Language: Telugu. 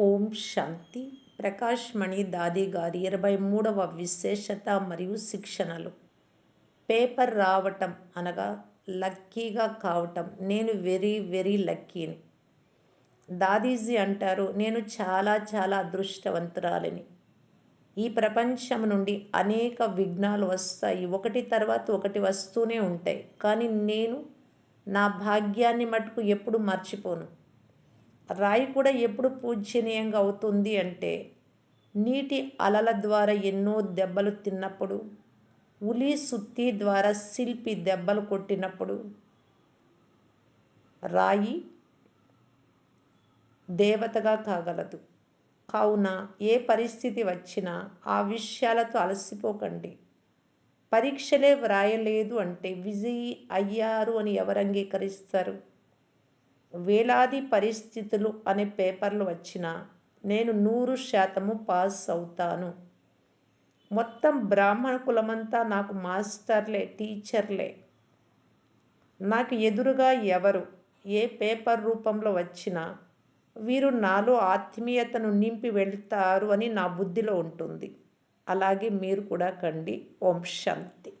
ఓం శాంతి. ప్రకాష్ మణి దాది గారి ఇరవై మూడవ విశేషత మరియు శిక్షణలు. పేపర్ రావటం అనగా లక్కీగా కావటం. నేను వెరీ వెరీ లక్కీని. దాదీజీ అంటారు నేను చాలా చాలా అదృష్టవంతురాలిని. ఈ ప్రపంచం నుండి అనేక విఘ్నాలు వస్తాయి. ఒకటి తర్వాత ఒకటి వస్తూనే ఉంటాయి. కానీ నేను నా భాగ్యాన్ని మటుకు ఎప్పుడు మర్చిపోను. రాయి కూడా ఎప్పుడు పూజనీయంగా అవుతుంది అంటే నీటి అలల ద్వారా ఎన్నో దెబ్బలు తిన్నప్పుడు ఉలి సుత్తి ద్వారా శిల్పి దెబ్బలు కొట్టినప్పుడు రాయి దేవతగా కాగలదు. కావున ఏ పరిస్థితి వచ్చినా ఆ విషయాలతో అలసిపోకండి. పరీక్షలే వ్రాయలేదు అంటే విజయీ అయ్యారు అని ఎవరు అంగీకరిస్తారు? వేలాది పరిస్థితులు అనే పేపర్లు వచ్చినా నేను నూరు శాతము పాస్ అవుతాను. మొత్తం బ్రాహ్మణ కులమంతా నాకు మాస్టర్లే టీచర్లే. నాకు ఎదురుగా ఎవరు ఏ పేపర్ రూపంలో వచ్చినా వీరు నాలో ఆత్మీయతను నింపి వెళ్తారు అని నా బుద్ధిలో ఉంటుంది. అలాగే మీరు కూడా కండి. ఓం శాంతి.